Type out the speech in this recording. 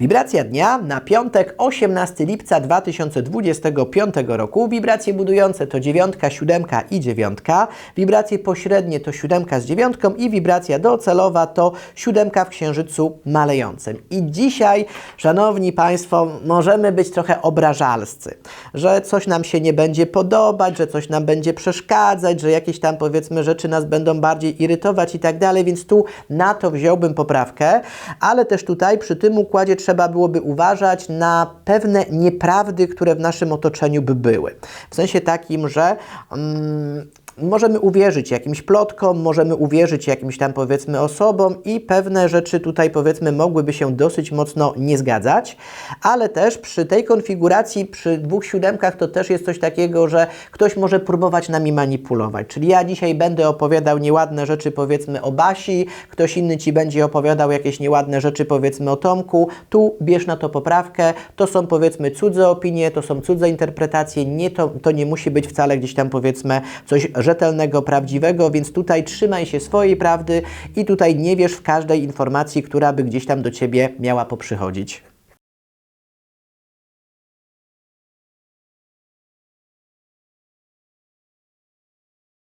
Wibracja dnia na piątek 18 lipca 2025 roku. Wibracje budujące to dziewiątka, siódemka i dziewiątka. Wibracje pośrednie to siódemka z dziewiątką i wibracja docelowa to siódemka w księżycu malejącym. I dzisiaj, szanowni Państwo, możemy być trochę obrażalscy, że coś nam się nie będzie podobać, że coś nam będzie przeszkadzać, że jakieś tam powiedzmy rzeczy nas będą bardziej irytować i tak dalej, więc tu na to wziąłbym poprawkę, ale też tutaj przy tym układzie trzeba byłoby uważać na pewne nieprawdy, które w naszym otoczeniu by były. W sensie takim, że mm, możemy uwierzyć jakimś plotkom, możemy uwierzyć jakimś tam powiedzmy osobom i pewne rzeczy tutaj powiedzmy mogłyby się dosyć mocno nie zgadzać, ale też przy tej konfiguracji, przy dwóch siódemkach to też jest coś takiego, że ktoś może próbować nami manipulować. Czyli ja dzisiaj będę opowiadał nieładne rzeczy powiedzmy o Basi, ktoś inny Ci będzie opowiadał jakieś nieładne rzeczy powiedzmy o Tomku, tu bierz na to poprawkę, to są powiedzmy cudze opinie, to są cudze interpretacje, nie to, to nie musi być wcale gdzieś tam powiedzmy coś rzetelnego, prawdziwego, więc tutaj trzymaj się swojej prawdy i tutaj nie wierz w każdej informacji, która by gdzieś tam do Ciebie miała poprzychodzić.